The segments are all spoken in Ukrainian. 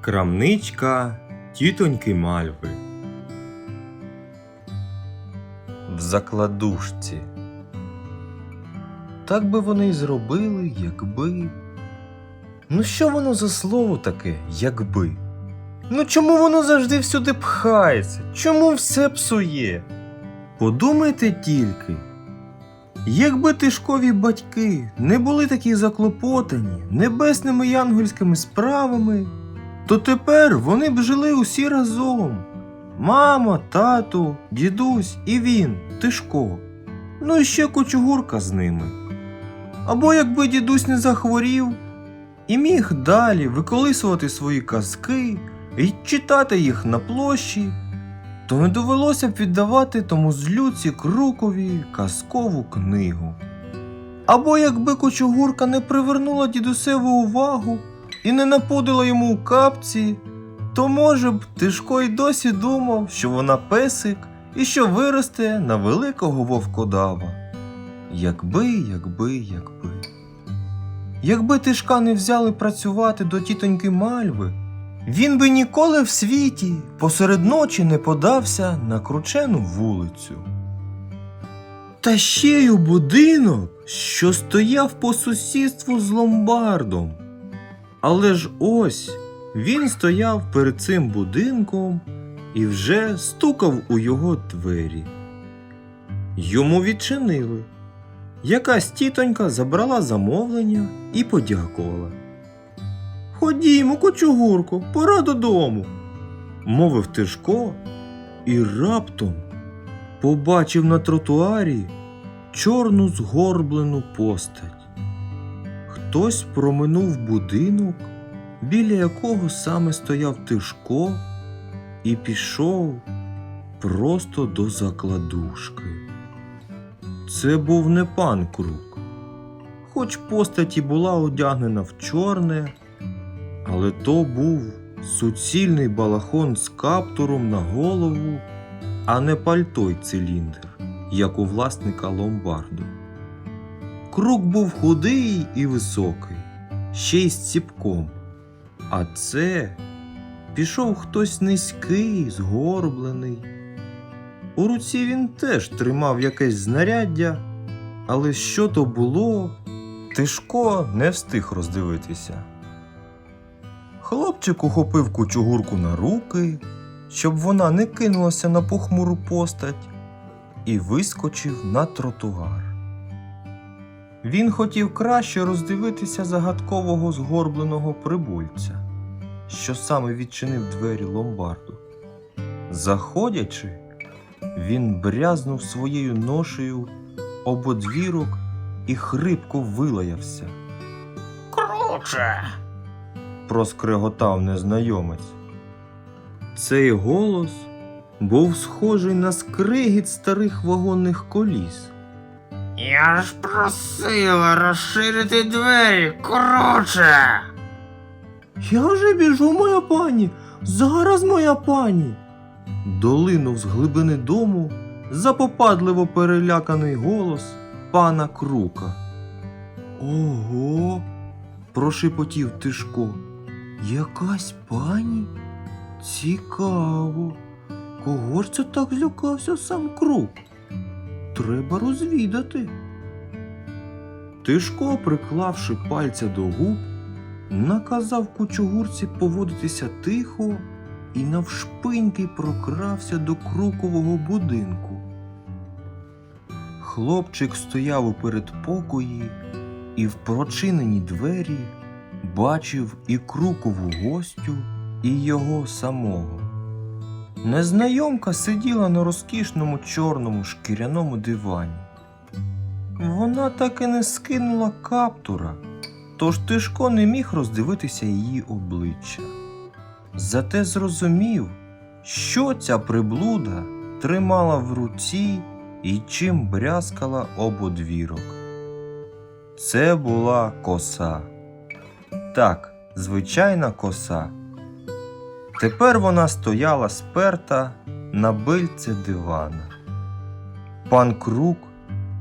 Крамничка тітоньки Мальви. В закладушці. Так би вони й зробили, якби. Ну, що воно за слово таке, якби? Ну чому воно завжди всюди пхається? Чому все псує? Подумайте тільки. Якби тишкові батьки не були такі заклопотані небесними янгольськими справами, то тепер вони б жили усі разом. Мама, тату, дідусь і він, Тишко. Ну і ще кочугурка з ними. Або якби дідусь не захворів і міг далі виколисувати свої казки і читати їх на площі, то не довелося б віддавати тому злюці Крукові казкову книгу. Або якби кочугурка не привернула дідусеву увагу і не напудила йому у капці, то може б Тишко й досі думав, що вона песик і що виросте на великого вовкодава. Якби, якби, якби. Якби Тишка не взяли працювати до тітоньки Мальви, він би ніколи в світі посеред ночі не подався на кручену вулицю. Та ще й у будинок, що стояв по сусідству з ломбардом. Але ж ось він стояв перед цим будинком і вже стукав у його двері. Йому відчинили. Якась тітонька забрала замовлення і подякувала. Ходімо, кочугурко, пора додому, мовив Тишко і раптом побачив на тротуарі чорну згорблену постать. Хтось проминув будинок, біля якого саме стояв Тишко, і пішов просто до закладушки. Це був не пан Крук, хоч постать і була одягнена в чорне, але то був суцільний балахон з каптуром на голову, а не пальто й циліндр, як у власника ломбарду. Крук був худий і високий, ще й з ціпком, а це пішов хтось низький, згорблений. У руці він теж тримав якесь знаряддя, але що то було, Тишко не встиг роздивитися. Хлопчик ухопив кучугурку на руки, щоб вона не кинулася на похмуру постать, і вискочив на тротуар. Він хотів краще роздивитися загадкового згорбленого прибульця, що саме відчинив двері ломбарду. Заходячи, він брязнув своєю ношею об одвірок і хрипко вилаявся. Круче. проскреготав незнайомець. Цей голос був схожий на скригіт старих вагонних коліс. Я ж просила розширити двері, круче. Я вже біжу, моя пані, зараз моя пані. Долинув з глибини дому запопадливо переляканий голос пана Крука. Ого. прошепотів Тишко. Якась пані? Цікаво. Кого ж це так злякався сам Крук? Треба розвідати. Тишко, приклавши пальця до губ, наказав кучугурці поводитися тихо і навшпиньки прокрався до крукового будинку. Хлопчик стояв у передпокої і в прочинені двері бачив і крукову гостю, і його самого. Незнайомка сиділа на розкішному чорному шкіряному дивані. Вона так і не скинула каптура, тож Тишко не міг роздивитися її обличчя. Зате зрозумів, що ця приблуда тримала в руці і чим брязкала об одвірок. Це була коса. Так, звичайна коса. Тепер вона стояла сперта на бильце дивана. Пан Крук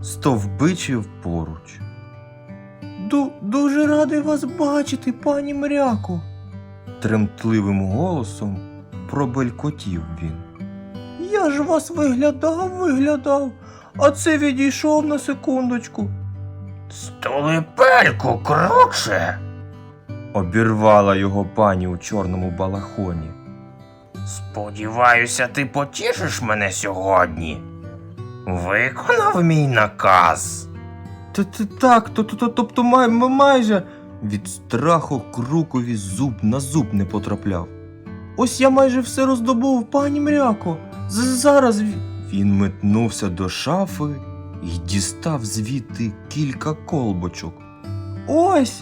стовбичив поруч. Ду- дуже радий вас бачити, пані Мряко. тремтливим голосом пробелькотів він. Я ж вас виглядав, виглядав, а це відійшов на секундочку. Столипельку, круче. Обірвала його пані у чорному балахоні. Сподіваюся, ти потішиш мене сьогодні. Виконав мій наказ. Та ти так, то, то, то, тобто май, майже від страху крукові зуб на зуб не потрапляв. Ось я майже все роздобув, пані мряко. Зараз ві- він метнувся до шафи і дістав звідти кілька колбочок. Ось.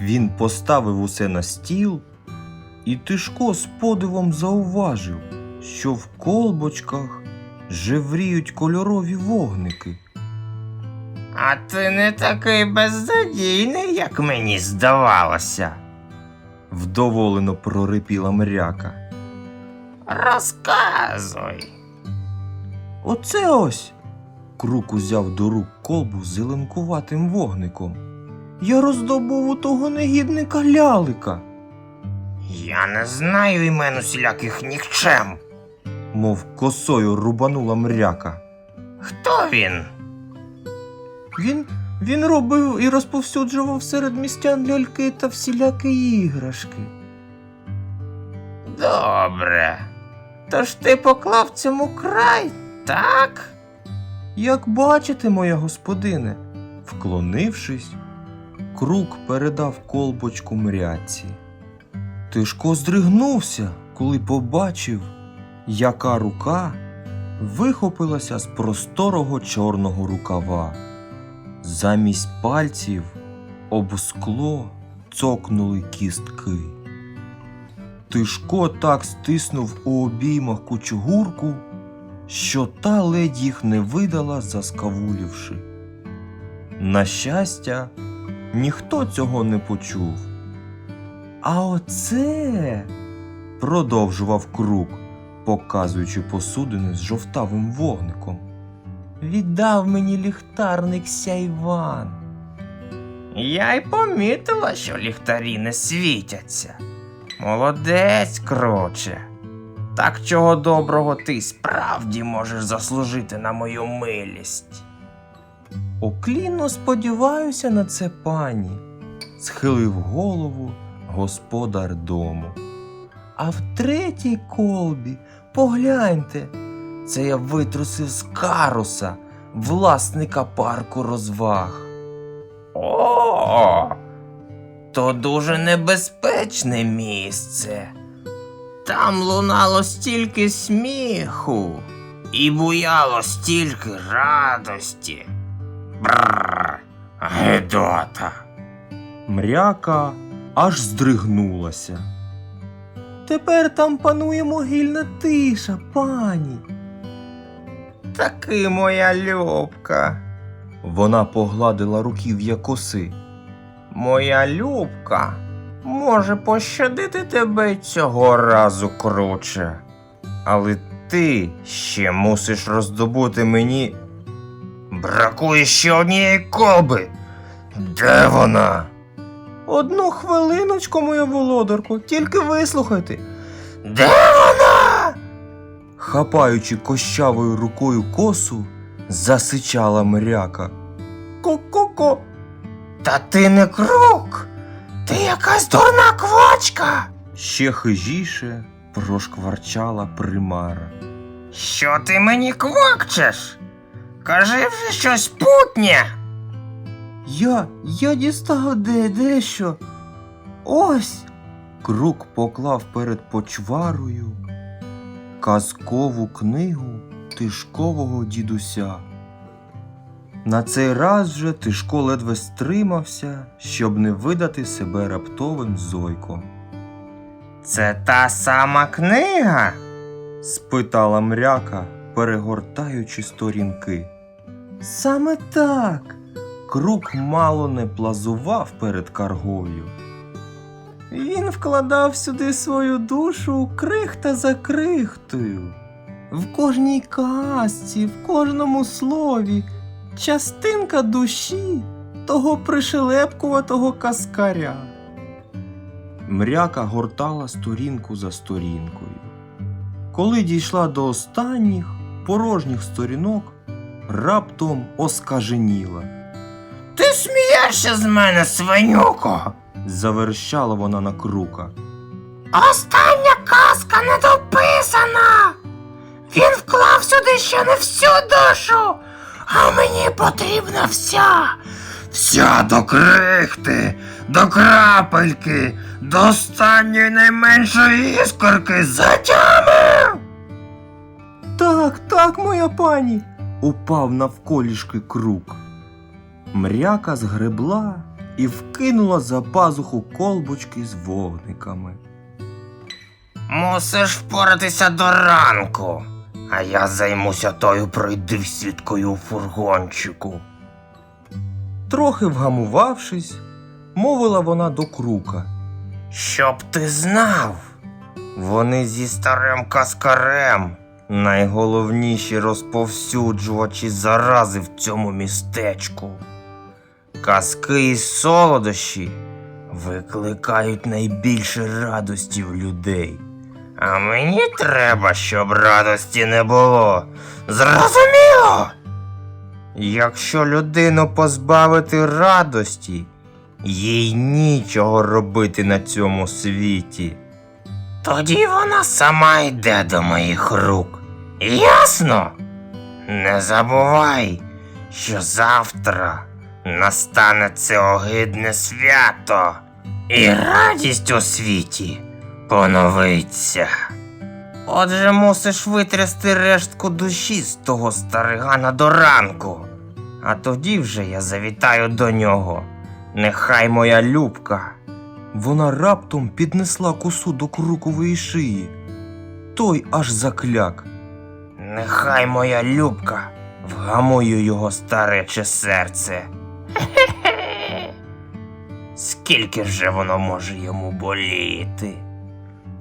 Він поставив усе на стіл, і Тишко з подивом зауважив, що в колбочках жевріють кольорові вогники. А ти не такий беззадійний, як мені здавалося. Вдоволено прорипіла мряка. Розказуй. Оце ось. Крук узяв до рук колбу з зеленкуватим вогником. Я роздобув у того негідника лялика, Я не знаю імен усіляких нікчем. мов косою рубанула мряка. Хто він? Він, він робив і розповсюджував серед містян ляльки та всілякі іграшки. Добре. Тож ти поклав цьому край, так? Як бачите, моя господине, вклонившись, крук передав колбочку мряці. Тишко здригнувся, коли побачив, яка рука вихопилася з просторого чорного рукава. Замість пальців об скло цокнули кістки. Тишко так стиснув у обіймах кучугурку, що та ледь їх не видала, заскавулівши. На щастя, ніхто цього не почув. А оце, продовжував крук, показуючи посудини з жовтавим вогником. Віддав мені ліхтарник сяйван. Я й помітила, що ліхтарі не світяться. Молодець, кроче. Так чого доброго ти справді можеш заслужити на мою милість. Оклінно сподіваюся на це пані, схилив голову господар дому. А в третій колбі, погляньте, це я витрусив з каруса, власника парку розваг. О, то дуже небезпечне місце. Там лунало стільки сміху і буяло стільки радості. Бррр, Гедота. Мряка аж здригнулася. Тепер там панує могильна тиша, пані. Таки моя любка. Вона погладила руків'я коси. Моя любка може пощадити тебе цього разу круче. Але ти ще мусиш роздобути мені. Бракує ще однієї колби. Де вона? Одну хвилиночку, моя володарко, тільки вислухайте. Де вона? Хапаючи кощавою рукою косу, засичала мряка. Ко-ко-ко. Та ти не крук. Ти якась дурна квачка. Ще хижіше прошкварчала примара. Що ти мені квакчеш? Кажи вже щось путнє. Я, я дістав де дещо. Ось. Крук поклав перед почварою казкову книгу тишкового дідуся. На цей раз же Тишко ледве стримався, щоб не видати себе раптовим зойком. Це та сама книга. спитала мряка, перегортаючи сторінки. Саме так. Крук мало не плазував перед каргою. Він вкладав сюди свою душу крихта за крихтою. В кожній казці, в кожному слові частинка душі того пришелепкуватого каскаря. мряка гортала сторінку за сторінкою. Коли дійшла до останніх порожніх сторінок, раптом оскаженіла. Ти смієшся з мене, свинюко? Заверещала вона на крука. Остання казка не дописана. Він вклав сюди ще не всю душу, а мені потрібна вся. Вся до крихти, до крапельки, до останньої найменшої іскорки затямив. Так, так, моя пані. Упав навколішки крук. Мряка згребла і вкинула за пазуху колбочки з вогниками. Мусиш впоратися до ранку, а я займуся тою пройдисвідкою у фургончику. Трохи вгамувавшись, мовила вона до крука. Щоб ти знав, вони зі старим каскарем найголовніші розповсюджувачі зарази в цьому містечку. Казки і солодощі викликають найбільше радості в людей. А мені треба, щоб радості не було. Зрозуміло? Якщо людину позбавити радості, їй нічого робити на цьому світі. Тоді вона сама йде до моїх рук. Ясно? Не забувай, що завтра настане це огидне свято, і радість у світі поновиться. Отже, мусиш витрясти рештку душі з того старигана до ранку. А тоді вже я завітаю до нього. Нехай моя любка. Вона раптом піднесла косу до крукової шиї. Той аж закляк. Нехай моя любка вгамує його старече серце. Скільки вже воно може йому боліти?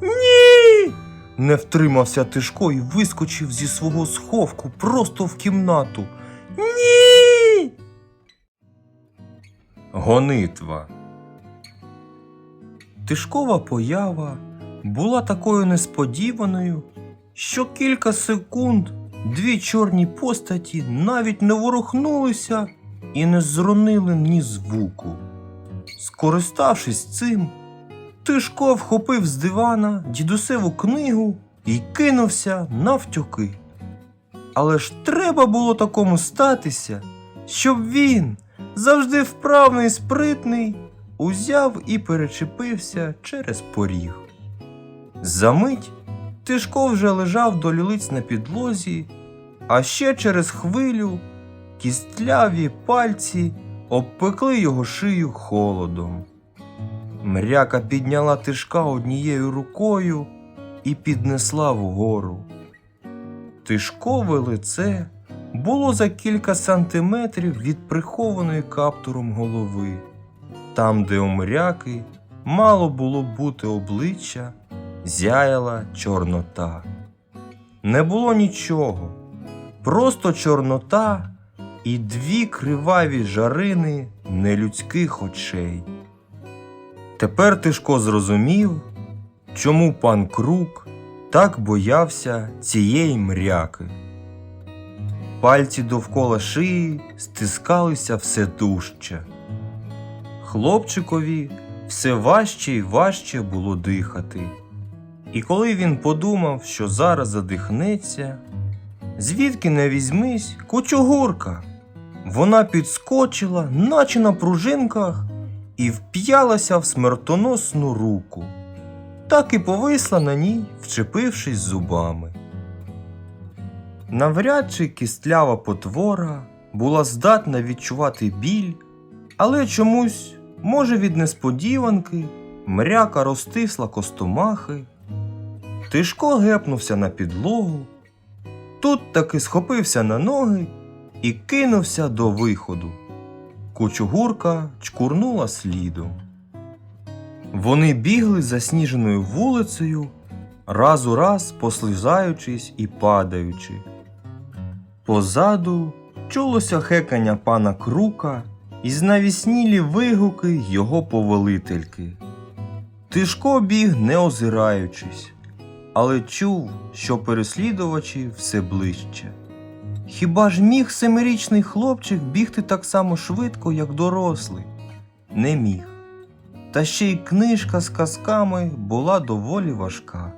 Ні. Не втримався Тишко і вискочив зі свого сховку просто в кімнату. Ні. Гонитва. Тишкова поява була такою несподіваною, що кілька секунд дві чорні постаті навіть не ворухнулися і не зронили ні звуку. Скориставшись цим, Тишко вхопив з дивана дідусеву книгу і кинувся навтюки. Але ж треба було такому статися, щоб він, завжди вправний і спритний, узяв і перечепився через поріг. Замить Тишко вже лежав до лілиць на підлозі, а ще через хвилю кістляві пальці обпекли його шию холодом. Мряка підняла тишка однією рукою і піднесла вгору. Тишкове лице було за кілька сантиметрів від прихованої каптуром голови. Там, де у мряки мало було бути обличчя, зяяла чорнота. Не було нічого, просто чорнота і дві криваві жарини нелюдських очей. Тепер Тишко зрозумів, чому пан Крук так боявся цієї мряки. Пальці довкола шиї стискалися все дужче. Хлопчикові все важче і важче було дихати. І коли він подумав, що зараз задихнеться, звідки не візьмись кучугурка. Вона підскочила, наче на пружинках, і вп'ялася в смертоносну руку. Так і повисла на ній, вчепившись зубами. Навряд чи кістлява потвора була здатна відчувати біль, але чомусь, може, від несподіванки, мряка розтисла костомахи. Тишко гепнувся на підлогу, тут таки схопився на ноги і кинувся до виходу. Кучугурка чкурнула слідом. Вони бігли засніженою вулицею, раз у раз послизаючись і падаючи. Позаду чулося хекання пана Крука і знавіснілі вигуки його повелительки. Тишко біг не озираючись, але чув, що переслідувачі все ближче. Хіба ж міг семирічний хлопчик бігти так само швидко, як дорослий? Не міг. Та ще й книжка з казками була доволі важка.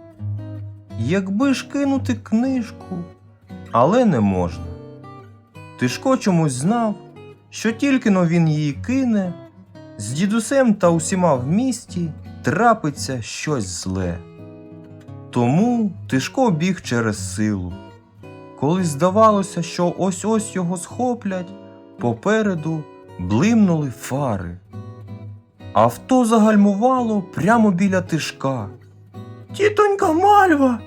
Якби ж кинути книжку, але не можна. Тишко чомусь знав, що тільки но він її кине, з дідусем та усіма в місті трапиться щось зле. Тому Тишко біг через силу. Коли здавалося, що ось ось його схоплять, попереду блимнули фари. Авто загальмувало прямо біля тишка. Тітонька Мальва.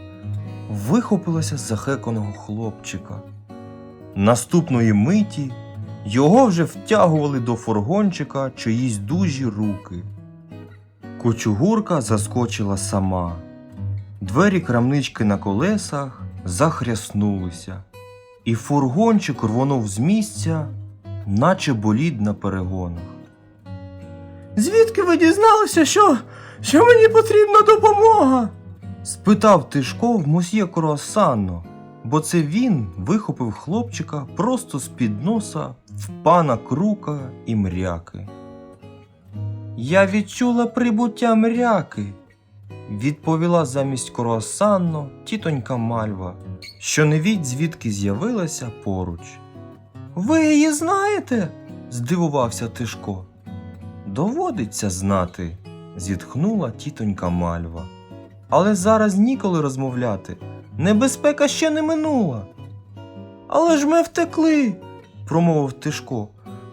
вихопилася з захеканого хлопчика. Наступної миті його вже втягували до фургончика чиїсь дужі руки. Кочугурка заскочила сама. Двері крамнички на колесах захряснулися, і фургончик рвонув з місця, наче болід на перегонах. Звідки ви дізналися, що, що мені потрібна допомога? спитав Тишко в мосьє Круасанно, бо це він вихопив хлопчика просто з-під носа в пана крука і мряки. Я відчула прибуття мряки, відповіла замість круасанно тітонька Мальва, що не від звідки з'явилася поруч. Ви її знаєте? здивувався Тишко. Доводиться знати, зітхнула тітонька Мальва. Але зараз ніколи розмовляти. Небезпека ще не минула. Але ж ми втекли, промовив Тишко.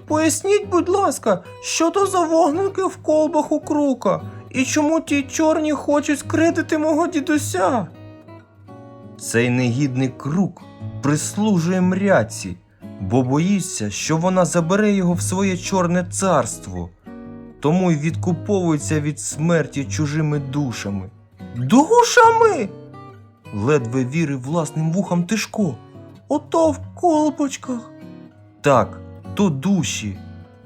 Поясніть, будь ласка, що то за вогники в колбах у крука, і чому ті чорні хочуть скритити мого дідуся? Цей негідний крук прислужує мряці, бо боїться, що вона забере його в своє чорне царство, тому й відкуповується від смерті чужими душами. Душами? ледве вірив власним вухам Тишко. Ото в колбочках. Так, то душі.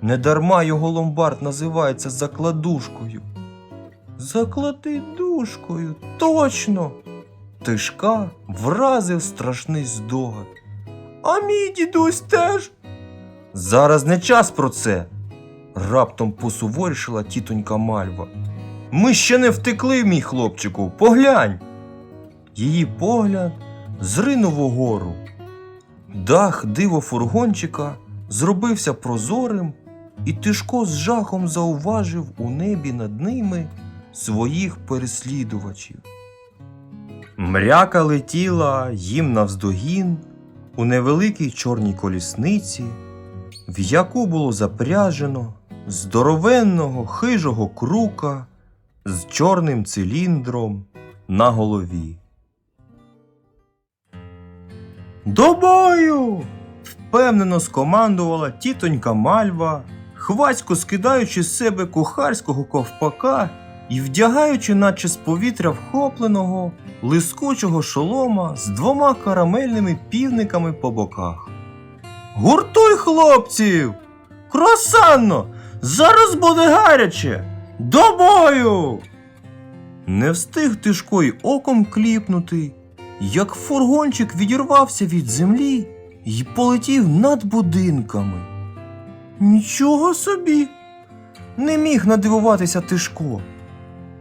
Недарма його ломбард називається закладушкою. Заклади душкою, точно. Тишка вразив страшний здогад. А мій дідусь теж. Зараз не час про це. Раптом посуворішила тітонька Мальва. Ми ще не втекли, мій хлопчику, поглянь. Її погляд зринув угору. Дах диво фургончика зробився прозорим, і Тишко з жахом зауважив у небі над ними своїх переслідувачів. Мряка летіла їм навздогін у невеликій чорній колісниці, в яку було запряжено здоровенного хижого крука з чорним циліндром на голові. До бою! впевнено скомандувала тітонька Мальва, хвацько скидаючи з себе кухарського ковпака і вдягаючи, наче з повітря вхопленого, лискучого шолома з двома карамельними півниками по боках. Гуртуй, хлопців! Кросанно! Зараз буде гаряче! До бою! Не встиг Тишко й оком кліпнути, як фургончик відірвався від землі і полетів над будинками. Нічого собі! Не міг надивуватися Тишко.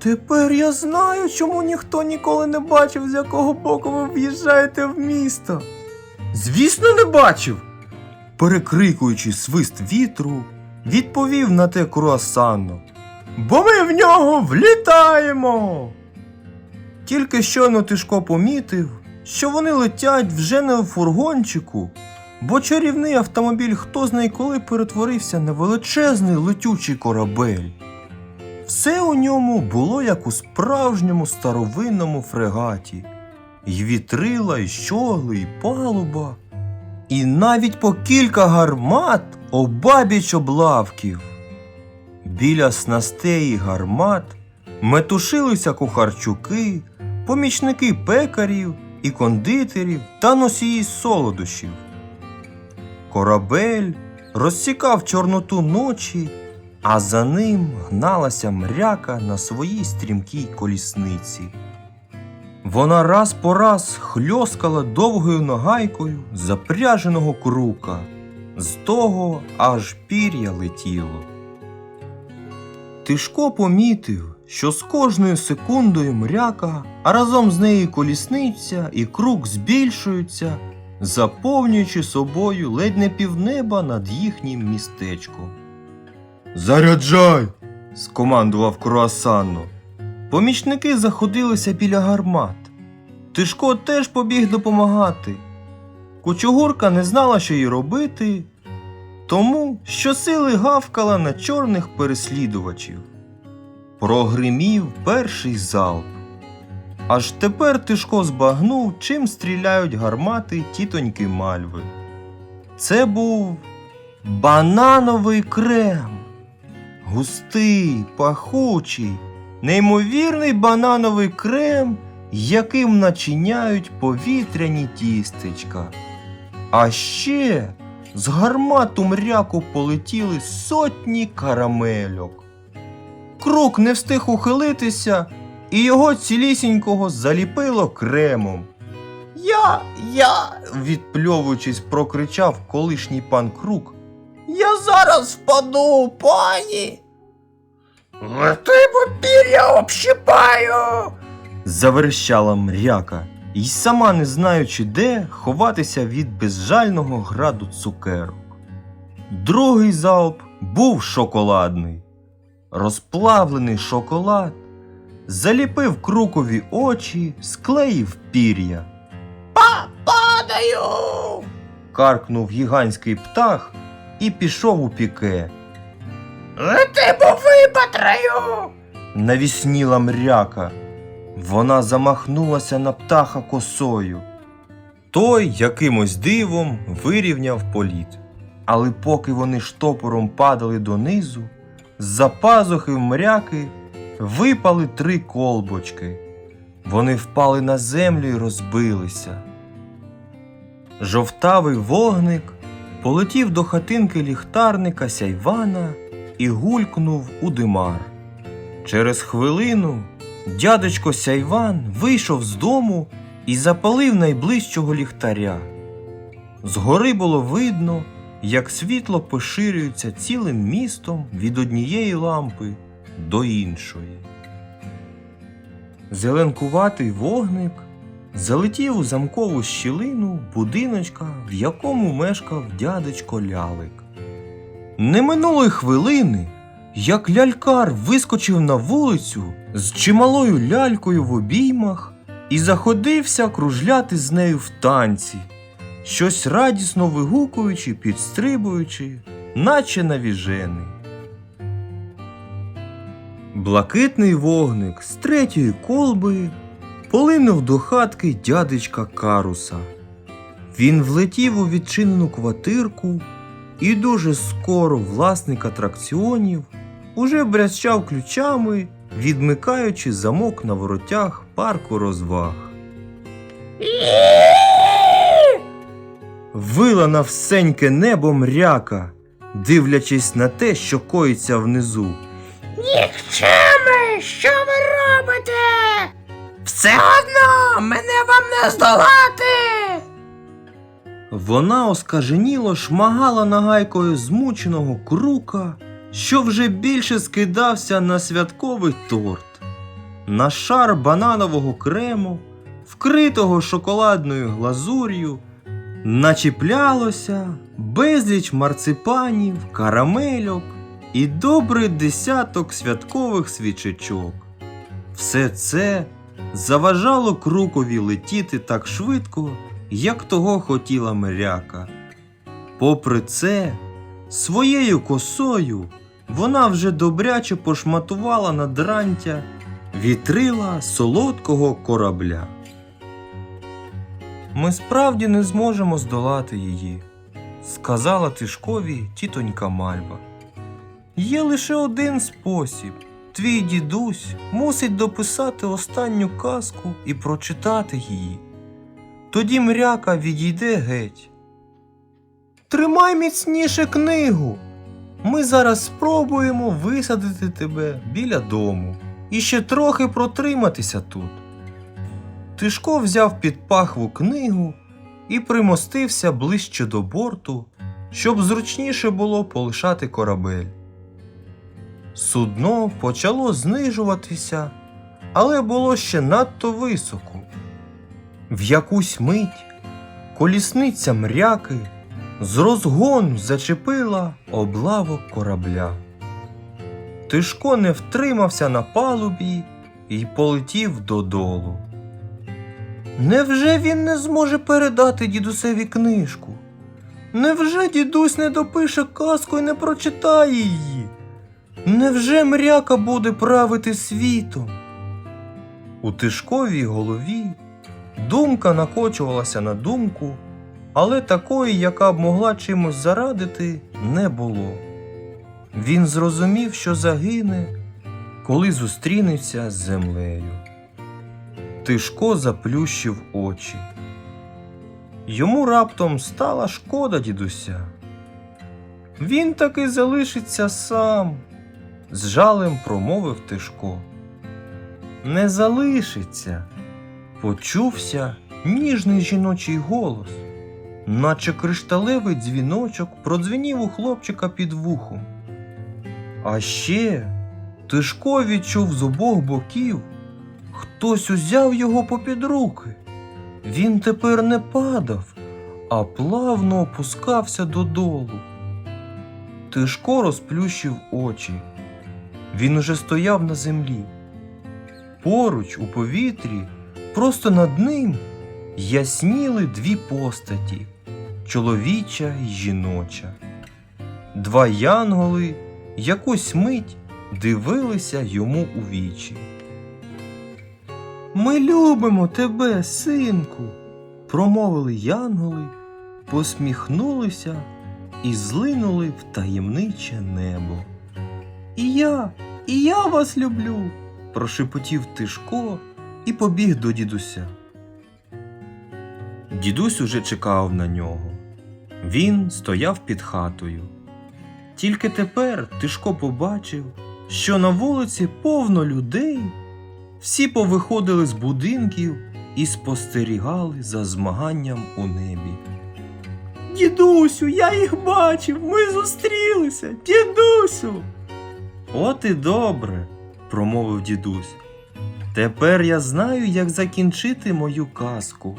Тепер я знаю, чому ніхто ніколи не бачив, з якого боку ви в'їжджаєте в місто. Звісно, не бачив. Перекрикуючи свист вітру, відповів на те круасанно. Бо ми в нього влітаємо. Тільки щойно Тишко помітив, що вони летять вже не в фургончику, бо чарівний автомобіль хто знає коли перетворився на величезний летючий корабель. Все у ньому було як у справжньому старовинному фрегаті, і вітрила, і щогли, і палуба, і навіть по кілька гармат обабіч облавків. Біля снастей і гармат метушилися кухарчуки, помічники пекарів і кондитерів та носії солодощів. Корабель розсікав чорноту ночі а за ним гналася мряка на своїй стрімкій колісниці. Вона раз по раз хльоскала довгою нагайкою запряженого крука, з того аж пір'я летіло. Тишко помітив, що з кожною секундою мряка, а разом з нею колісниця і крук збільшуються, заповнюючи собою ледь не півнеба над їхнім містечком. Заряджай! скомандував Круасанно. Помічники заходилися біля гармат. Тишко теж побіг допомагати. Кучугурка не знала, що їй робити, тому щосили гавкала на чорних переслідувачів. Прогримів перший залп. Аж тепер Тишко збагнув, чим стріляють гармати тітоньки Мальви. Це був банановий крем. Густий, пахучий, неймовірний банановий крем, яким начиняють повітряні тістечка. А ще з гармату мряку полетіли сотні карамельок. Крук не встиг ухилитися, і його цілісінького заліпило кремом. Я, я, відпльовуючись, прокричав колишній пан Крук. Я зараз впаду, пані. Бо пір'я общипаю. заверещала мряка, і сама не знаючи де ховатися від безжального граду цукерок. Другий залп був шоколадний. Розплавлений шоколад заліпив крукові очі, склеїв пір'я. Па, падаю. Каркнув гігантський птах і пішов у піке. Лети, бо випатраю. Навісніла мряка. Вона замахнулася на птаха косою. Той якимось дивом вирівняв політ. Але поки вони штопором падали донизу, з-за пазухи мряки випали три колбочки. Вони впали на землю і розбилися. Жовтавий вогник полетів до хатинки ліхтарника сяйвана і гулькнув у димар. Через хвилину дядечко Сяйван вийшов з дому і запалив найближчого ліхтаря. Згори було видно, як світло поширюється цілим містом від однієї лампи до іншої. Зеленкуватий вогник залетів у замкову щілину будиночка, в якому мешкав дядечко Лялик. Не минулої хвилини, як лялькар вискочив на вулицю з чималою лялькою в обіймах і заходився кружляти з нею в танці, щось радісно вигукуючи, підстрибуючи, наче навіжений. Блакитний вогник з третьої колби полинув до хатки дядечка Каруса. Він влетів у відчинену квартирку, і дуже скоро власник атракціонів уже брязчав ключами, відмикаючи замок на воротях парку розваг. Вила на всеньке небо мряка, дивлячись на те, що коїться внизу. Нікчеми, що ви робите? Все одно мене вам не здолати. Вона оскаженіло шмагала нагайкою змученого крука, що вже більше скидався на святковий торт, на шар бананового крему, вкритого шоколадною глазур'ю, начіплялося безліч марципанів, карамельок і добрий десяток святкових свічечок. Все це заважало крукові летіти так швидко, як того хотіла мряка. Попри це, своєю косою вона вже добряче пошматувала надрантя вітрила солодкого корабля. Ми справді не зможемо здолати її, сказала Тишкові тітонька Мальва. Є лише один спосіб. Твій дідусь мусить дописати останню казку і прочитати її. Тоді мряка відійде геть. Тримай міцніше книгу. Ми зараз спробуємо висадити тебе біля дому і ще трохи протриматися тут. Тишко взяв під пахву книгу і примостився ближче до борту, щоб зручніше було полишати корабель. Судно почало знижуватися, але було ще надто високо. В якусь мить колісниця мряки з розгону зачепила облавок корабля. Тишко не втримався на палубі і полетів додолу. Невже він не зможе передати дідусеві книжку? Невже дідусь не допише казку і не прочитає її? Невже мряка буде правити світом? У Тишковій голові думка накочувалася на думку, але такої, яка б могла чимось зарадити, не було. Він зрозумів, що загине, коли зустрінеться з землею. Тишко заплющив очі. Йому раптом стала шкода дідуся. Він таки залишиться сам, з жалем промовив Тишко. Не залишиться, почувся ніжний жіночий голос, наче кришталевий дзвіночок продзвенів у хлопчика під вухом. А ще Тишко відчув з обох боків, хтось узяв його попід руки. Він тепер не падав, а плавно опускався додолу. Тишко розплющив очі. Він уже стояв на землі. Поруч у повітрі, просто над ним, ясніли дві постаті чоловіча й жіноча. Два янголи якусь мить дивилися йому у вічі. Ми любимо тебе, синку, промовили янголи, посміхнулися і злинули в таємниче небо. І я, і я вас люблю, прошепотів Тишко і побіг до дідуся. Дідусь уже чекав на нього. Він стояв під хатою. Тільки тепер Тишко побачив, що на вулиці повно людей. Всі повиходили з будинків і спостерігали за змаганням у небі. Дідусю, я їх бачив, ми зустрілися, дідусю. От і добре, промовив дідусь. Тепер я знаю, як закінчити мою казку.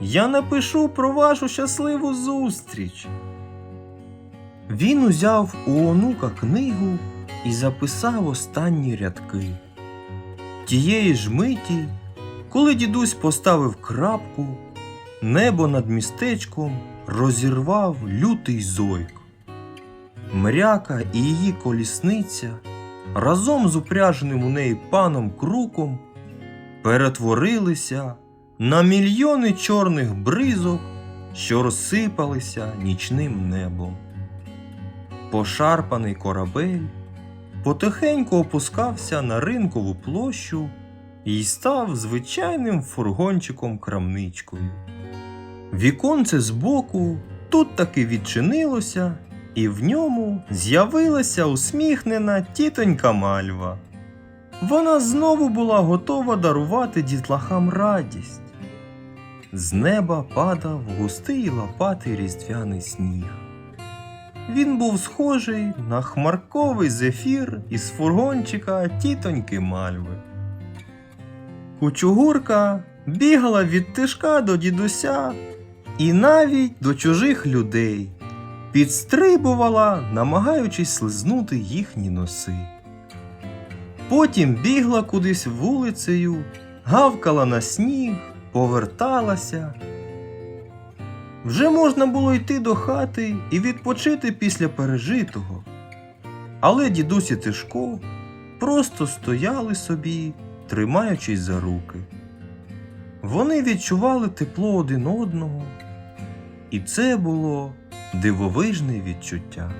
Я напишу про вашу щасливу зустріч. Він узяв у онука книгу і записав останні рядки. Тієї ж миті, коли дідусь поставив крапку, небо над містечком розірвав лютий зойк. Мряка і її колісниця разом з упряженим у неї паном круком перетворилися на мільйони чорних бризок, що розсипалися нічним небом. Пошарпаний корабель потихеньку опускався на ринкову площу і став звичайним фургончиком крамничкою. Віконце збоку тут таки відчинилося, і в ньому з'явилася усміхнена тітонька Мальва. Вона знову була готова дарувати дітлахам радість. З неба падав густий лопатий різдвяний сніг. Він був схожий на хмарковий зефір із фургончика тітоньки Мальви. Кучугурка бігала від тишка до дідуся і навіть до чужих людей, підстрибувала, намагаючись слизнути їхні носи. Потім бігла кудись вулицею, гавкала на сніг, поверталася. Вже можна було йти до хати і відпочити після пережитого. Але дідусь і Тишко просто стояли собі, тримаючись за руки. Вони відчували тепло один одного, і це було дивовижне відчуття.